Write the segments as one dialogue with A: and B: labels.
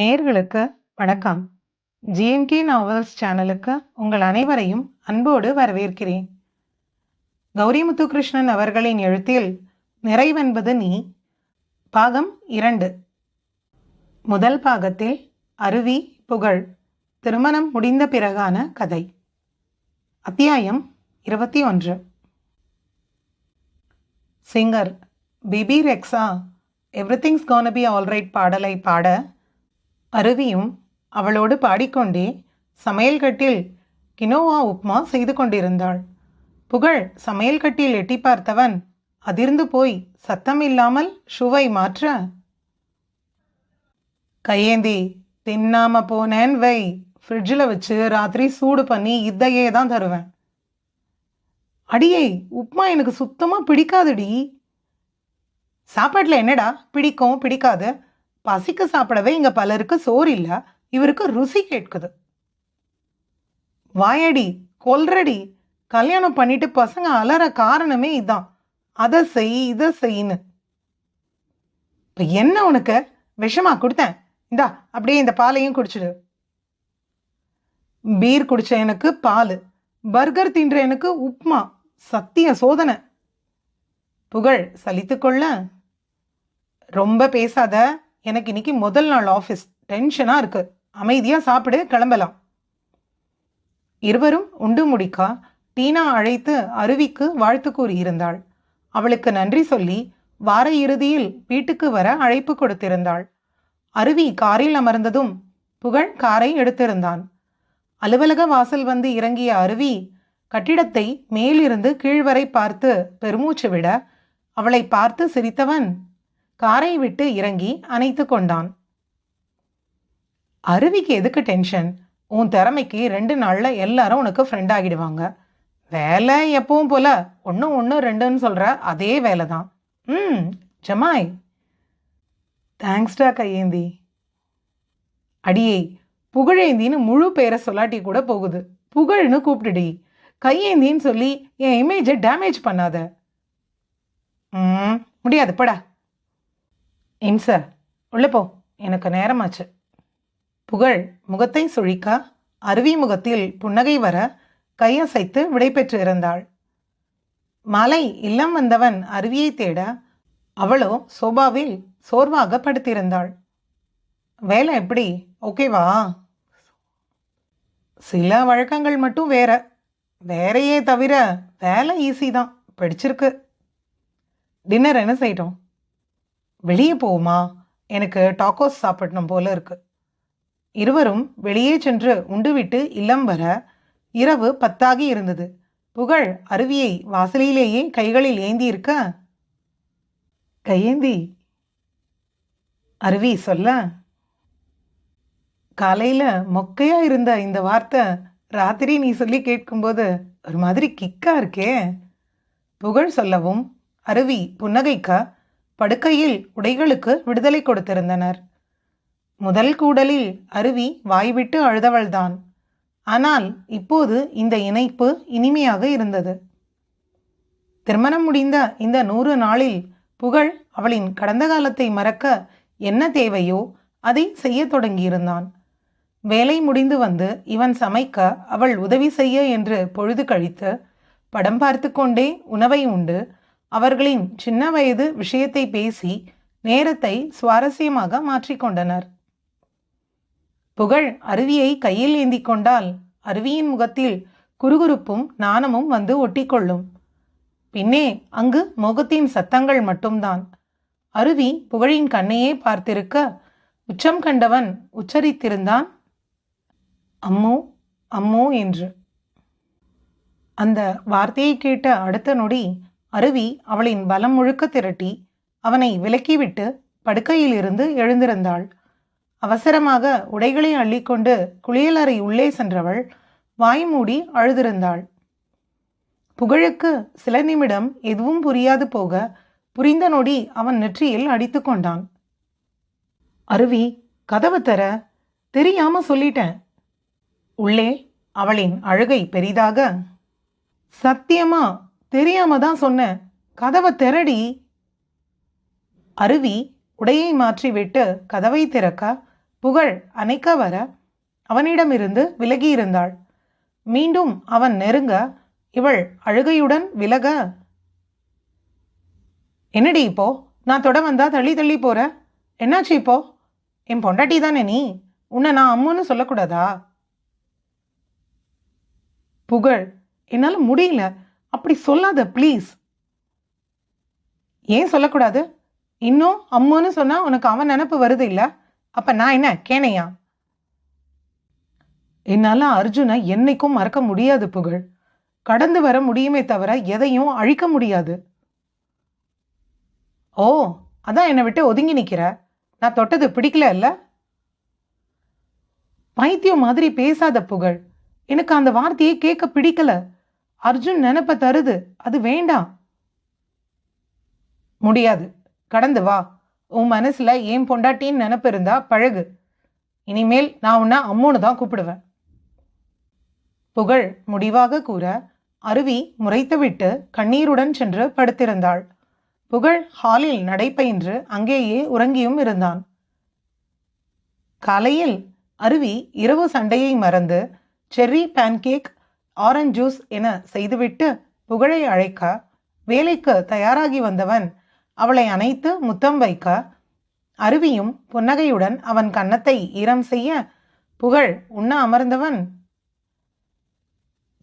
A: நேர்களுக்கு வணக்கம். GMK novels சேனலுக்கு உங்கள் அனைவரையும் அன்போடு வரவேற்கிறேன். கௌரி முத்துகிருஷ்ணன் அவர்களின் எழுத்தில் நிறைவென்பது நீ பாகம் இரண்டு. முதல் பாகத்தில் அருவி புகழ் திருமணம் முடிந்த பிறகான கதை. அத்தியாயம் இருபத்தி ஒன்று. Singer Bebe Rexha everything's gonna be alright பாடலை பாட அருவியும் அவளோடு பாடிக்கொண்டே சமையல் கட்டில் கினோவா உப்மா செய்து கொண்டிருந்தாள். புகழ் சமையல்கட்டில் எட்டி பார்த்தவன் அதிர்ந்து போய் சத்தம் இல்லாமல் ஷூவை மாற்ற கையேந்தி தின்னாம போனேன் வை. ஃப்ரிட்ஜில் வச்சு ராத்திரி சூடு பண்ணி இதையே தான் தருவேன். அடியே உப்மா எனக்கு சுத்தமாக பிடிக்காதுடி. சாப்பாட்டில் என்னடா? பிடிக்கும் பிடிக்காது. பசிக்கு சாப்பிடவே இங்க பலருக்கு சோறு இல்ல. இவருக்கு ருசி கேட்குது. வாயடி கொல்றடி. கல்யாணம் பண்ணிட்டு பசங்க அலற காரணமே இதான். அதை செய் இதை செய்யின்னு இப்ப என்ன உனக்கு? விஷமா கொடுத்தேன். இந்தா அப்படியே இந்த பாலையும் குடிச்சிடு. பீர் குடிச்ச எனக்கு பால். பர்கர் தின்ற எனக்கு உப்மா. சத்திய சோதனை. புகழ் சலித்துக்கொள்ள. ரொம்ப பேசாத. எனக்கு இன்னைக்கு முதல் நாள் ஆஃபீஸ் டென்ஷனாக இருக்கு. அமைதியாக சாப்பிடு கிளம்பலாம். இருவரும் உண்டு முடிக்கா டீனா அழைத்து அருவிக்கு வாழ்த்து கூறியிருந்தாள் அவளுக்கு நன்றி சொல்லி வார இறுதியில் வீட்டுக்கு வர அழைப்பு கொடுத்திருந்தாள். அருவி காரில் அமர்ந்ததும் புகழ் காரை எடுத்திருந்தான். அலுவலக வாசல் வந்து இறங்கிய அருவி கட்டிடத்தை மேலிருந்து கீழ்வரை பார்த்து பெருமூச்சு விட அவளை பார்த்து சிரித்தவன் காரை விட்டு இறங்கி அணைத்து கொண்டான். அருவிக்கு எதுக்கு டென்ஷன் உன் திறமைக்கு ரெண்டு நாளில் எல்லாரும் உனக்கு ஃப்ரெண்ட் ஆகிடுவாங்க. வேலை எப்பவும் போல ஒன்று ஒன்று ரெண்டுன்னு சொல்கிற அதே வேலை தான். ம் ஜமாய். தேங்க்ஸ்டா கையேந்தி அடியே புகழேந்தின்னு முழு பேரை சொல்லாட்டி கூட போகுது. புகழ்னு கூப்பிடுடி. கையேந்தின்னு சொல்லி என் இமேஜை டேமேஜ் பண்ணாத. ம் முடியாது படா. இம்ச உள்ளே போ. எனக்கு நேரமாச்சு. புகழ் முகத்தை சுழிக்க அருவி முகத்தில் புன்னகை வர கையசைத்து விடைபெற்று இருந்தாள். மாலை இல்லம் வந்தவன் அருவியை தேட அவளோ சோபாவில் சோர்வாக படுத்திருந்தாள். வேலை எப்படி? ஓகேவா சில வழக்கங்கள் மட்டும் வேற. வேறையே தவிர வேலை ஈஸி தான். பிடிச்சிருக்கு. டின்னர் என்ன செய்யட்டும் வெளியே போவோமா? எனக்கு டாக்கோஸ் சாப்பிடணும் போல இருக்கு. இருவரும் வெளியே சென்று உண்டுவிட்டு இல்லம் வர இரவு பத்தாகி இருந்தது. புகழ் அருவியை வாசலிலேயே கைகளில் ஏந்தி இருக்க கையேந்தி அருவி சொல்ல. காலையில் மொக்கையா இருந்த இந்த வார்த்தை ராத்திரி நீ சொல்லி கேட்கும்போது ஒரு மாதிரி கிக்கா இருக்கே. புகழ் சொல்லவும் அருவி புன்னகைக்க படுக்கையில் உடைகளுக்கு விடுதலை கொடுத்திருந்தனர். முதல் கூடலில் அருவி வாய்விட்டு அழுதவள்தான். ஆனால் இப்போது இந்த இணைப்பு இனிமையாக இருந்தது. திருமணம் முடிந்த இந்த நூறு நாளில் புகழ் அவளின் கடந்த காலத்தை மறக்க என்ன தேவையோ அதை செய்ய தொடங்கியிருந்தான். வேலை முடிந்து வந்து இவன் சமைக்க அவள் உதவி செய்ய என்று பொழுது கழித்து படம் பார்த்து கொண்டே உணவை உண்டு அவர்களின் சின்ன வயது விஷயத்தை பேசி நேரத்தை சுவாரஸ்யமாக மாற்றிக்கொண்டனர் புகழ் அருவியை கையில் ஏந்தி கொண்டால் அருவியின் முகத்தில் குறுகுறுப்பும் நாணமும் வந்து ஒட்டிக்கொள்ளும். பின்னே அங்கு முகத்தின் சத்தங்கள் மட்டும்தான். அருவி புகழின் கண்ணையே பார்த்திருக்க உச்சம் கண்டவன் உச்சரித்திருந்தான். அம்மோ அம்மோ என்று. அந்த வார்த்தையை கேட்ட அடுத்த நொடி அருவி அவளின் பலம் முழுக்க திரட்டி அவனை விலக்கிவிட்டு படுக்கையிலிருந்து எழுந்திருந்தாள். அவசரமாக உடைகளை அள்ளிக்கொண்டு குளியலறை உள்ளே சென்றவள் வாய் மூடி அழுதிருந்தாள். புகழுக்கு சில நிமிடம் எதுவும் புரியாது போக புரிந்த நொடி அவன் நெற்றியில் அடித்து கொண்டான். அருவி கதவு தர தெரியாம சொல்லிட்டேன். உள்ளே அவளின் அழுகை பெரிதாக சத்தியமா தெரியாம தான் சொன்னேன். கதவை திரடி அருவி உடையை மாற்றிவிட்டு கதவை திறக்க புகழ் அணைக்க வர அவனிடமிருந்து விலகியிருந்தாள் மீண்டும் அவன் நெருங்க இவள் அழுகையுடன் விலக என்னடி இப்போ? நான் தொட வந்தா தள்ளி தள்ளி போற? என்னாச்சு இப்போ? என் பொண்டாட்டி தானே நீ? உன்னை நான் அம்முன்னு சொல்லக்கூடாதா? புகழ் என்னால் முடியல. அப்படி சொல்லாத ப்ளீஸ் ஏன் சொல்லக்கூடாது? இன்னும் அம்முன்னு சொன்னா உனக்கு அவன் நினப்பு வருது இல்ல? அப்ப நான் என்ன கேனையா? என்னால் அர்ஜுனை என்னைக்கும் மறக்க முடியாது புகழ். கடந்து வர முடியுமே தவிர எதையும் அழிக்க முடியாது. ஓ அதான் என்னை விட்டு ஒதுங்கி நிற்கிற நான் தொட்டது பிடிக்கல இல்ல? பைத்தியம் மாதிரி பேசாத புகழ். எனக்கு அந்த வார்த்தையை கேட்க பிடிக்கல. அர்ஜுன் நினைப்ப தருது. அது வேண்டாம். முடியாது. கடந்து வா. உன் மனசுல ஏன் பொண்டாட்டின்னு நினப்பு இருந்தா பழகு. இனிமேல் நான் உன்னை அம்முன்னு தான் கூப்பிடுவேன். புகழ் முடிவாக கூற அருவி முறைத்துவிட்டு கண்ணீருடன் சென்று படுத்திருந்தாள். புகழ் ஹாலில் நடைபயின்று அங்கேயே உறங்கியும் இருந்தான். காலையில் அருவி இரவு சண்டையை மறந்து செர்ரி பேன்கேக் ஆரஞ்ச் ஜூஸ் என செய்துவிட்டு புகழை அழைக்க வேலைக்கு தயாராகி வந்தவன். அவளை அணைத்து முத்தம் வைக்க அருவியும் புன்னகையுடன் அவன் கன்னத்தை ஈரம் செய்ய புகழ் உண்ண அமர்ந்தவன்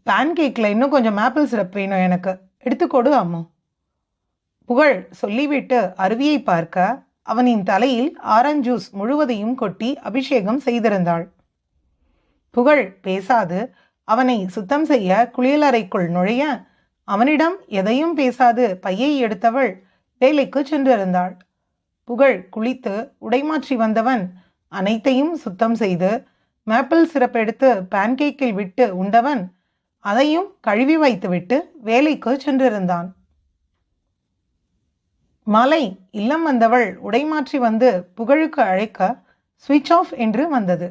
A: பேன்கேக்கில் இன்னும் கொஞ்சம் ஆப்பிள் சிரப் வேணும் எனக்கு. எடுத்துக்கொடு அம்மு. புகழ் சொல்லிவிட்டு அருவியை பார்க்க அவனின் தலையில் ஆரஞ்ச் ஜூஸ் முழுவதையும் கொட்டி அபிஷேகம் செய்திருந்தாள். புகழ் பேசாது அவனை சுத்தம் செய்ய குளியலறைக்குள் நுழைய அவனிடம் எதையும் பேசாது பையை எடுத்தவள் வேலைக்கு சென்றிருந்தாள். புகழ் குளித்து உடைமாற்றி வந்தவன் அனைத்தையும் சுத்தம் செய்து மேப்பிள் சிறப்பு எடுத்து பேன்கேக்கில் விட்டு உண்டவன் அதையும் கழுவி வைத்துவிட்டு வேலைக்கு சென்றிருந்தான். மாலை இல்லம் வந்தவள் உடைமாற்றி வந்து புகழுக்கு அழைக்க சுவிட்ச் ஆஃப் என்று வந்தது.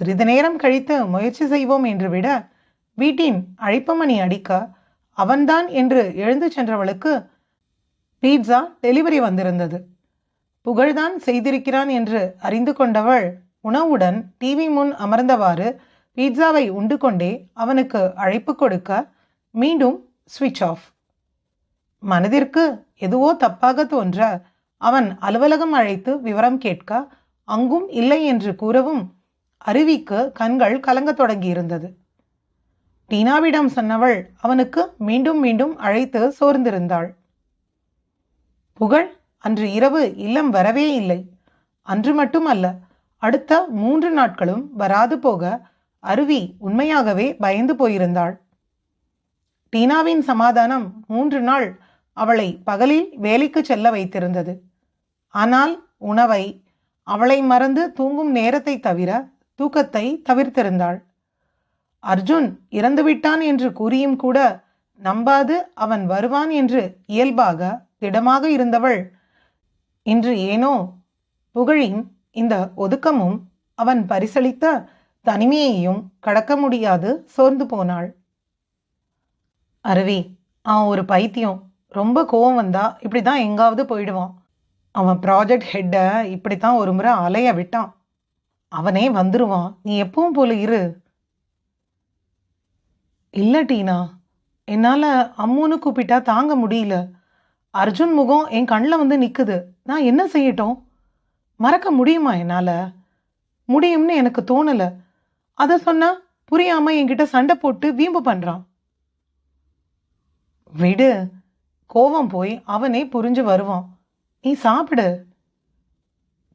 A: சிறிது நேரம் கழித்து முயற்சி செய்வோம் என்று விட வீட்டின் அழைப்பமணி அடிக்க அவன்தான் என்று எழுந்து சென்றவளுக்கு பீட்சா டெலிவரி வந்திருந்தது. புகழ்தான் செய்திருக்கிறான் என்று அறிந்து கொண்டவள் உணவுடன் டிவி முன் அமர்ந்தவாறு பீட்சாவை உண்டு கொண்டே அவனுக்கு அழைப்பு கொடுக்க மீண்டும் ஸ்விட்ச் ஆஃப் மனதிற்கு எதுவோ தப்பாக தோன்ற அவன் அலுவலகம் அழைத்து விவரம் கேட்க அங்கும் இல்லை என்று கூறவும் அருவிக்கு கண்கள் கலங்கத் தொடங்கியிருந்தது. டீனாவிடம் சொன்னவள் அவனுக்கு மீண்டும் மீண்டும் அழைத்து சோர்ந்திருந்தாள். புகழ் அன்று இரவு இல்லம் வரவே இல்லை. அன்று மட்டுமல்ல அடுத்த மூன்று நாட்களும் வராது போக அருவி உண்மையாகவே பயந்து போயிருந்தாள். டீனாவின் சமாதானம் மூன்று நாள் அவளை பகலில் வேலைக்கு செல்ல வைத்திருந்தது. ஆனால் உணவை அவளை மறந்து தூங்கும் நேரத்தை தவிர தூக்கத்தை தவிர்த்திருந்தாள். அர்ஜுன் இறந்துவிட்டான் என்று கூறியும் கூட நம்பாது அவன் வருவான் என்று இயல்பாக திடமாக இருந்தவள். இன்று ஏனோ? புகழின் இந்த ஒதுக்கமும் அவன் பரிசளித்த தனிமையையும் கடக்க முடியாது சோர்ந்து போனாள். அருவி அவன் ஒரு பைத்தியம். ரொம்ப கோவம் வந்தா இப்படி தான் எங்காவது போயிடுவான். அவன் ப்ராஜெக்ட் ஹெட்டை இப்படி தான் ஒரு முறை அலைய விட்டான். அவனே வந்துருவான். நீ எப்பவும் போல இரு. இல்லை டீனா. என்னால் அம்முன்னு கூப்பிட்டா தாங்க முடியல. அர்ஜுன் முகம் என் கண்ணில் வந்து நிற்குது நான் என்ன செய்யட்டும்? மறக்க முடியுமா என்னால்? முடியும்னு எனக்கு தோணலை. அதை சொன்னால் புரியாமல் என்கிட்ட சண்டை போட்டு வீம்பு பண்ணுறான் விடு. கோவம் போய் அவனே புரிஞ்சு வருவான். நீ சாப்பிடு.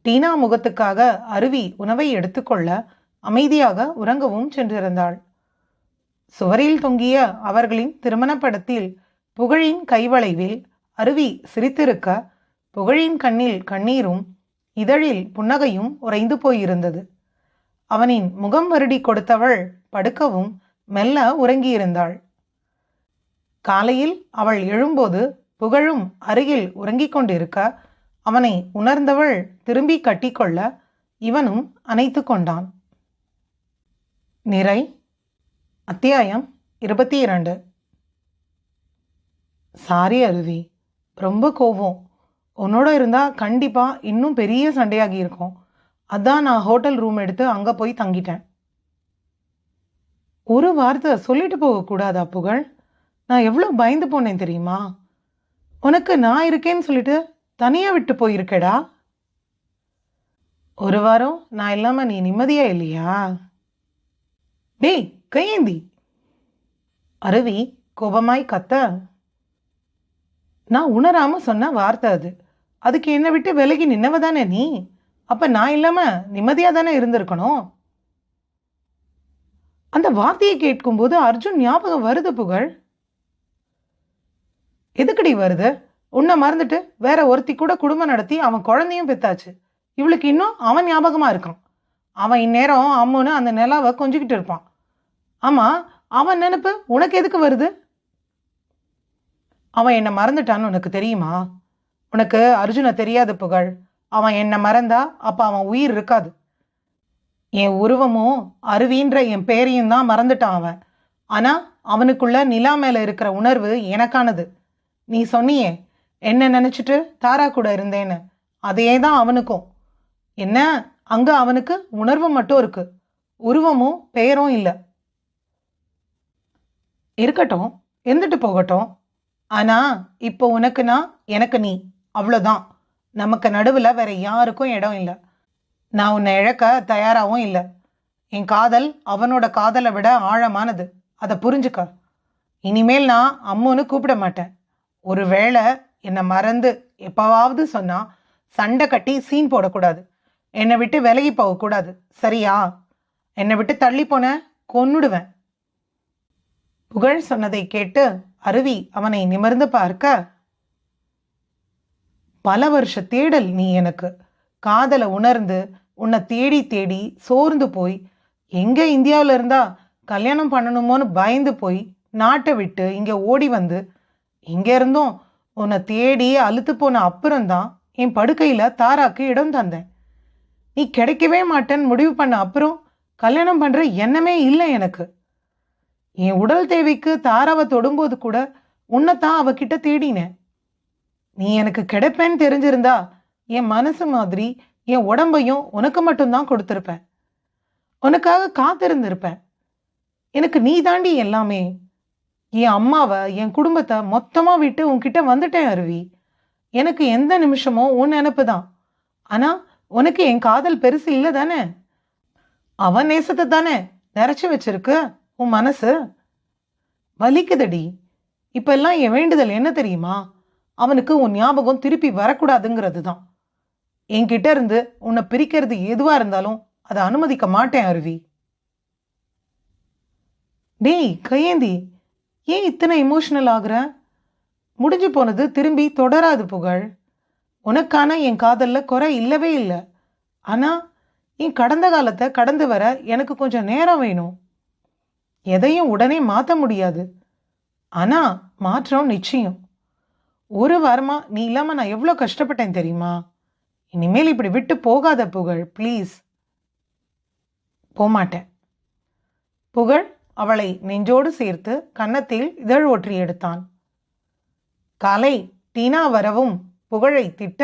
A: டீனா முகத்துக்காக அருவி உணவை எடுத்துக்கொள்ள அமைதியாக உறங்கவும் சென்றிருந்தாள். சுவரில் தொங்கிய அவர்களின் திருமணப் படத்தில் புகழின் கைவளைவில் அருவி சிரித்திருக்க புகழின் கண்ணில் கண்ணீரும் இதழில் புன்னகையும் உறைந்து போயிருந்தது. அவனின் முகம் வருடி கொடுத்தவள் படுக்கவும் மெல்ல உறங்கியிருந்தாள். காலையில் அவள் எழும்போது புகழும் அருகில் உறங்கிக் கொண்டிருக்க அவனை உணர்ந்தவள் திரும்பி கட்டிக்கொள்ள இவனும் அணைத்து கொண்டான். நிறை அத்தியாயம் இருபத்தி இரண்டு சாரி அருவி ரொம்ப கோவம். உன்னோட இருந்தால் கண்டிப்பாக இன்னும் பெரிய சண்டையாகி இருக்கும். அதான் நான் ஹோட்டல் ரூம் எடுத்து அங்கே போய் தங்கிட்டேன். ஒரு வார்த்தை சொல்லிட்டு போகக்கூடாதா புகழ்? நான் எவ்வளோ பயந்து போனேன் தெரியுமா? உனக்கு நான் இருக்கேன்னு சொல்லிட்டு தனியாக விட்டு போயிருக்கேடா. ஒரு வாரம் நான் இல்லாமல் நீ நிம்மதியா இல்லையா? டேய் கையேந்தி. அருவி கோபமாய் கத்த. நான் உணராம சொன்ன வார்த்தை அது. அதுக்கு என்னை விட்டு விலகி நின்னவ தானே நீ? அப்போ நான் இல்லாமல் நிம்மதியாக தானே இருந்திருக்கணும்? அந்த வார்த்தையை கேட்கும்போது அர்ஜுன் ஞாபகம் வருது புகழ். எதுக்குடி வருது? உன்னை மறந்துட்டு வேற ஒருத்தி கூட குடும்பம் நடத்தி அவன் குழந்தையும் பெத்தாச்சு. இவளுக்கு இன்னும் அவன் ஞாபகமாக இருக்கான். அவன் இந்நேரம் அம்முன்னு அந்த நிலாவை கொஞ்சிக்கிட்டு இருப்பான். ஆமாம் அவன் நினப்பு உனக்கு எதுக்கு வருது? அவன் என்னை மறந்துட்டான்னு உனக்கு தெரியுமா? உனக்கு அர்ஜுனை தெரியாது புகழ். அவன் என்னை மறந்தா அப்போ அவன் உயிர் இருக்காது. என் உருவமும் அருவின்ற என் பேரையும் தான் மறந்துட்டான் அவன். ஆனால் அவனுக்குள்ள நிலா மேலே இருக்கிற உணர்வு எனக்கானது. நீ சொன்னியே என்ன நினைச்சிட்டு தாரா கூட இருந்தேன்னு? அதையே தான் அவனுக்கும். என்ன? அங்க அவனுக்கு உணர்வு மட்டும் இருக்கு. உருவமும் பெயரும் இல்லை. இருக்கட்டும் இருந்துட்டு போகட்டும். ஆனா இப்போ உனக்குனா எனக்கு நீ. அவ்வளோதான் நமக்கு நடுவில் வேற யாருக்கும் இடம் இல்லை. நான் உன்னை இழக்க தயாராகவும் இல்லை. என் காதல் அவனோட காதலை விட ஆழமானது. அதை புரிஞ்சுக்க. இனிமேல் நான் அம்முன்னு கூப்பிட மாட்டேன். ஒருவேளை என்னை மறந்து எப்பவாவது சொன்னா சண்டை கட்டி சீன் போடக்கூடாது. என்னை விட்டு விலகி போகக்கூடாது. சரியா? என்னை விட்டு தள்ளி போன கொன்னுடுவேன். புகழ் சொன்னதை கேட்டு அருவி அவனை நிமிர்ந்து பார்க்க பல வருஷ தேடல் நீ எனக்கு. காதலை உணர்ந்து உன்னை தேடி தேடி சோர்ந்து போய் எங்க இந்தியாவில் இருந்தா கல்யாணம் பண்ணணுமோன்னு பயந்து போய் நாட்டை விட்டு இங்கே ஓடி வந்து இங்கே இருந்தும் உன்னை தேடி அழுத்து போன அப்புறம்தான் என் படுக்கையில் தாராக்கு இடம் தந்தேன். நீ கிடைக்கவே மாட்டேன்னு முடிவு பண்ண அப்புறம் கல்யாணம் பண்ணுற எண்ணமே இல்லை எனக்கு. என் உடல் தேவைக்கு தாராவை தொடும்போது கூட உன்னைத்தான் அவகிட்ட தேடினேன். நீ எனக்கு கிடைப்பேன்னு தெரிஞ்சிருந்தா என் மனசு மாதிரி என் உடம்பையும் உனக்கு மட்டும்தான் கொடுத்துருப்பேன். உனக்காக காத்திருந்திருப்பேன். எனக்கு நீ தாண்டி எல்லாமே என் அம்மாவை என் குடும்பத்தை மொத்தமாக விட்டு உன்கிட்ட வந்துட்டேன் அருவி. எனக்கு எந்த நிமிஷமும் உன் நினப்பு தான். ஆனால் உனக்கு என் காதல் பெருசு இல்லை தானே? அவன் நேசத்தை தானே நிறைச்சு வச்சிருக்கு உன் மனசு? வலிக்குதடி. இப்போ எல்லாம் என் வேண்டுதல் என்ன தெரியுமா? அவனுக்கு உன் ஞாபகம் திருப்பி வரக்கூடாதுங்கிறது தான். என்கிட்ட இருந்து உன்னை பிரிக்கிறது எதுவாக இருந்தாலும் அதை அனுமதிக்க மாட்டேன் அருவி. டேய் கையேந்தி. ஏன் இத்தனை இமோஷனல் ஆகுற? முடிஞ்சு போனது திரும்பி தொடராது புகழ். உனக்கான என் காதலில் குறை இல்லவே இல்லை. ஆனால் என் கடந்த காலத்தை கடந்து வர எனக்கு கொஞ்சம் நேரம் வேணும். எதையும் உடனே மாற்ற முடியாது. ஆனால் மாற்றம் நிச்சயம். ஒரு வாரமாக நீ இல்லாமல் நான் எவ்வளோ கஷ்டப்பட்டேன் தெரியுமா? இனிமேல் இப்படி விட்டு போகாத புகழ் ப்ளீஸ் போமாட்டேன். புகழ் அவளை நெஞ்சோடு சேர்த்து கன்னத்தில் இதழ் ஒற்றி எடுத்தான். காலை டீனா வரவும் புகழை திட்ட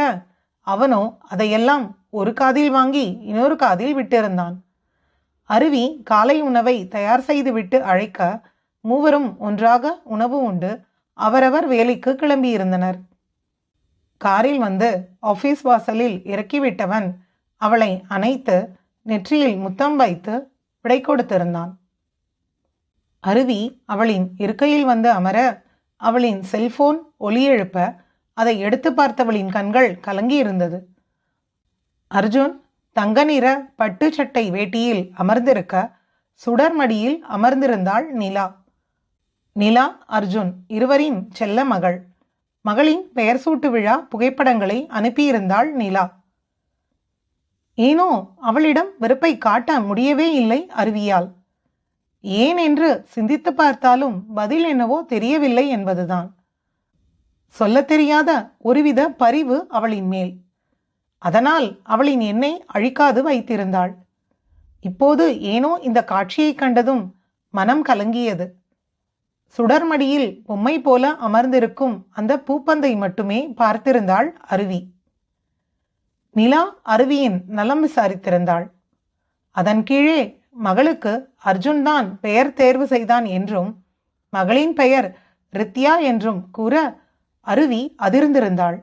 A: அவனோ அதையெல்லாம் ஒரு காதில் வாங்கி இன்னொரு காதில் விட்டிருந்தான். அருவி காலை உணவை தயார் செய்துவிட்டு அழைக்க மூவரும் ஒன்றாக உணவு உண்டு அவரவர் வேலைக்கு கிளம்பியிருந்தனர். காரில் வந்து ஆபீஸ் வாசலில் இறக்கிவிட்டவன் அவளை அணைத்து நெற்றியில் முத்தம் வைத்து விடை கொடுத்திருந்தான். அருவி அவளின் இருக்கையில் வந்து அமர அவளின் செல்போன் ஒலி எழுப்ப அதை எடுத்து பார்த்தவளின் கண்கள் கலங்கியிருந்தது அர்ஜுன் தங்க நிற பட்டு சட்டை வேட்டியில் அமர்ந்திருக்க சுடர்மடியில் அமர்ந்திருந்தாள் நிலா. நிலா அர்ஜுன் இருவரின் செல்ல மகள். மகளின் பெயர் சூட்டு விழா புகைப்படங்களை அனுப்பியிருந்தாள் நிலா. ஏனோ அவளிடம் வெறுப்பை காட்ட முடியவே இல்லை அருவியால். ஏன் என்று சிந்தித்து பார்த்தாலும் பதில் என்னவோ தெரியவில்லை என்பதுதான். சொல்லத் தெரியாத ஒருவித பரிவு அவளின் மேல். அதனால் அவளின் எண்ணெய் அழிக்காது வைத்திருந்தாள். இப்போது ஏனோ இந்த காட்சியை கண்டதும் மனம் கலங்கியது. சுடர்மடியில் பொம்மை போல அமர்ந்திருக்கும் அந்த பூப்பந்தை மட்டுமே பார்த்திருந்தாள் அருவி. நிலா அருவியின் நலம் விசாரித்திருந்தாள். அதன் கீழே மகளுக்கு அர்ஜுன் தான் பெயர் தேர்வு செய்தான் என்றும் மகளின் பெயர் ரித்யா என்றும் கூற அருவி அதிர்ந்திருந்தாள்.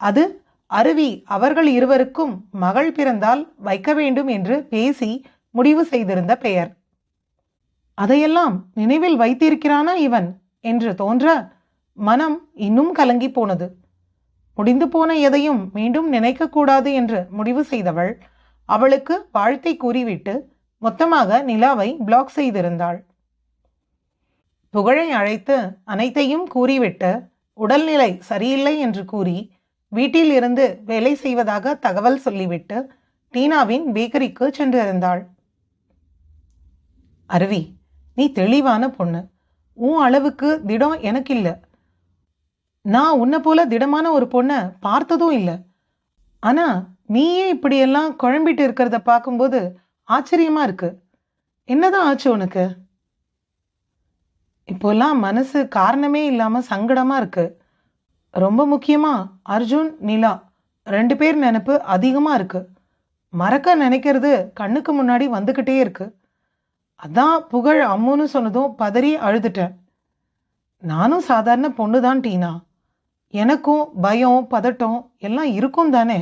A: அது அருவி அவர்கள் இருவருக்கும் மகள் பிறந்தால் வைக்க வேண்டும் என்று பேசி முடிவு செய்திருந்த பெயர். அதையெல்லாம் நினைவில் வைத்திருக்கிறானா இவன் என்று தோன்ற மனம் இன்னும் கலங்கி போனது. முடிந்து போன எதையும் மீண்டும் நினைக்கக்கூடாது என்று முடிவு செய்தவள் அவளுக்கு வாழ்த்தை கூறிவிட்டு மொத்தமாக நிலாவை பிளாக் செய்திருந்தாள். புகழை அழைத்து அனைத்தையும் கூறிவிட்டு உடல்நிலை சரியில்லை என்று கூறி வீட்டில் இருந்து வேலை செய்வதாக தகவல் சொல்லிவிட்டு டீனாவின் பேக்கரிக்கு சென்றிருந்தாள். அருவி நீ தெளிவான பொண்ணு. உன் அளவுக்கு திடம் எனக்கு இல்லை நான் உன்னை போல திடமான ஒரு பொண்ணை பார்த்ததும் இல்லை. ஆனால் நீயே இப்படியெல்லாம் குழம்பிட்டு இருக்கிறத பார்க்கும்போது ஆச்சரியமாக இருக்குது என்னதான் ஆச்சு உனக்கு? இப்போல்லாம் மனசு காரணமே இல்லாமல் சங்கடமாக இருக்குது ரொம்ப முக்கியமாக அர்ஜுன் நிலா ரெண்டு பேர் நினைப்பு அதிகமாக இருக்குது மறக்க நினைக்கிறது கண்ணுக்கு முன்னாடி வந்துக்கிட்டே இருக்கு. அதான் புகழ் அம்முன்னு சொன்னதும் பதறி அழுதுட்டேன். நானும் சாதாரண பொண்ணு தான் டீனா. எனக்கும் பயம் பதட்டம் எல்லாம் இருக்கும் தானே?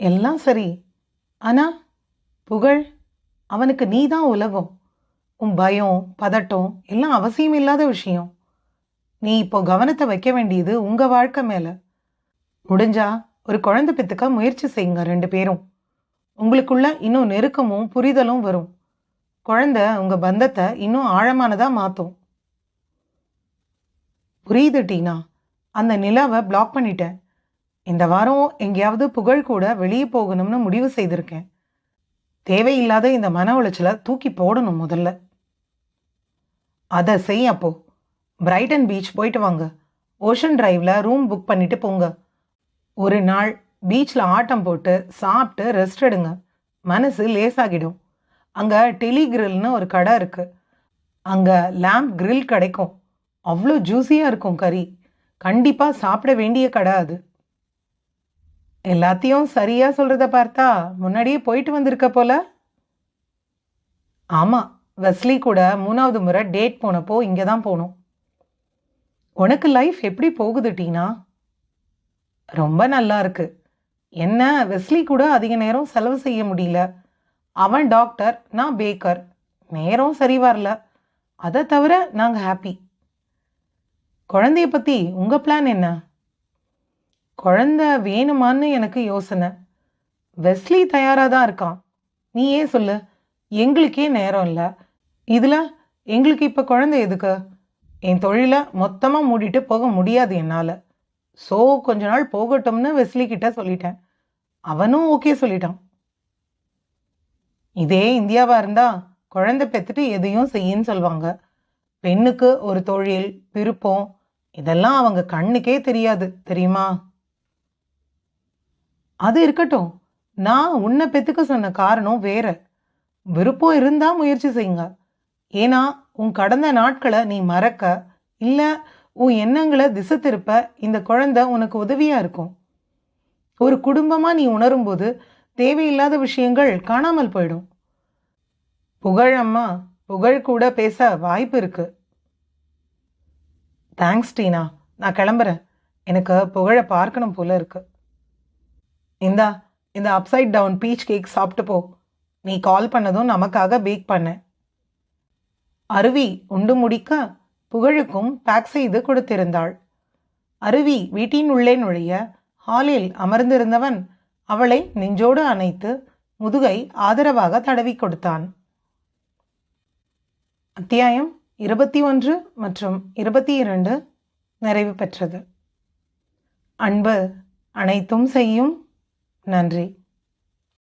A: எல்லாம் சரி. ஆனால் புகழ் அவனுக்கு நீ தான் உலகம். உன் பயம் பதட்டம் எல்லாம் அவசியம் இல்லாத விஷயம். நீ இப்போ கவனத்தை வைக்க வேண்டியது உங்கள் வாழ்க்கை மேலே. முடிஞ்சா ஒரு குழந்தை பெற்றுக்க முயற்சி செய்யுங்க ரெண்டு பேரும். உங்களுக்குள்ள இன்னும் நெருக்கமும் புரிதலும் வரும். குழந்த உங்கள் பந்தத்தை இன்னும் ஆழமானதாக மாற்றும் புரியுது டீனா? அந்த நிலாவை பிளாக் பண்ணிட்டேன். இந்த வாரம் எங்கேயாவது புகழ் கூட வெளியே போகணும்னு முடிவு செய்திருக்கேன். தேவையில்லாத இந்த மன உளைச்சலை தூக்கி போடணும் முதல்ல. அதை செய் அப்போ. பிரைட்டன் பீச் போயிட்டு வாங்க. ஓஷன் டிரைவ்ல ரூம் புக் பண்ணிட்டு போங்க. ஒரு நாள் பீச்சில் ஆட்டம் போட்டு சாப்பிட்டு ரெஸ்ட் எடுங்க. மனசு லேசாகிடும். அங்கே டெலி கிரில்னு ஒரு கடை இருக்கு. அங்கே லேம்ப் கிரில் கிடைக்கும். அவ்வளோ ஜூஸியாக இருக்கும் கறி. கண்டிப்பாக சாப்பிட வேண்டிய கடை அது. எல்லாத்தையும் சரியாக சொல்கிறத பார்த்தா முன்னாடியே போயிட்டு வந்திருக்க போல. ஆமாம் வெஸ்லி கூட மூணாவது முறை டேட் போனப்போ இங்கே தான் போனோம். உனக்கு லைஃப் எப்படி போகுது டீனா? ரொம்ப நல்லா இருக்கு. என்ன வெஸ்லி கூட அதிக நேரம் செலவு செய்ய முடியல. அவன் டாக்டர் நான் பேக்கர். நேரம் சரி வரல. அதை தவிர நாங்கள் ஹாப்பி. குழந்தைய பற்றி உங்கள் பிளான் என்ன? குழந்த வேணுமான்னு எனக்கு யோசனை. வெஸ்லி தயாராக தான் இருக்கான். நீ ஏன் சொல்லு? எங்களுக்கே நேரம் இல்லை. இதில் எங்களுக்கு இப்போ குழந்தை எதுக்கு? என் தொழிலை மொத்தமாக மூடிட்டு போக முடியாது என்னால். ஸோ கொஞ்ச நாள் போகட்டும்னு வெஸ்லி கிட்ட சொல்லிட்டேன். அவனும் ஓகே சொல்லிட்டான். இதே இந்தியாவாக இருந்தால் குழந்தை பெற்றுட்டு எதையும் செய்யன்னு சொல்லுவாங்க பெண்ணுக்கு ஒரு தொழில் விருப்பம் இதெல்லாம் அவங்க கண்ணுக்கே தெரியாது தெரியுமா? அது இருக்கட்டும். நான் உன்னை பெற்றுக்க சொன்ன காரணம் வேற. விருப்பம் இருந்தால் முயற்சி செய்யுங்க. ஏன்னா உன் கடந்த நாட்களை நீ மறக்க இல்லை உன் எண்ணங்களை திசை திருப்ப இந்த குழந்தை உனக்கு உதவியாக இருக்கும். ஒரு குடும்பமாக நீ உணரும்போது தேவையில்லாத விஷயங்கள் காணாமல் போயிடும். புகழ் அம்மா புகழ் கூட பேச வாய்ப்பு இருக்கு. Thanks Tina. நான் கிளம்புறேன். எனக்கு புகழை பார்க்கணும் போல இருக்குது இந்தா இந்த அப்சைட் டவுன் பீச் கேக் சாப்பிட்டு போ. நீ கால் பண்ணதும் நமக்காக பேக் பண்ணேன் அருவி உண்டு முடிக்க புகழுக்கும் பேக் செய்து கொடுத்திருந்தாள். அருவி வீட்டின் உள்ளே நுழைய ஹாலில் அமர்ந்திருந்தவன் அவளை நெஞ்சோடு அணைத்து முதுகை ஆதரவாக தடவி கொடுத்தான். அத்தியாயம் இருபத்தி ஒன்று மற்றும் இருபத்தி இரண்டு நிறைவு பெற்றது. அன்பு அனைத்தும் செய்யும் நன்றி.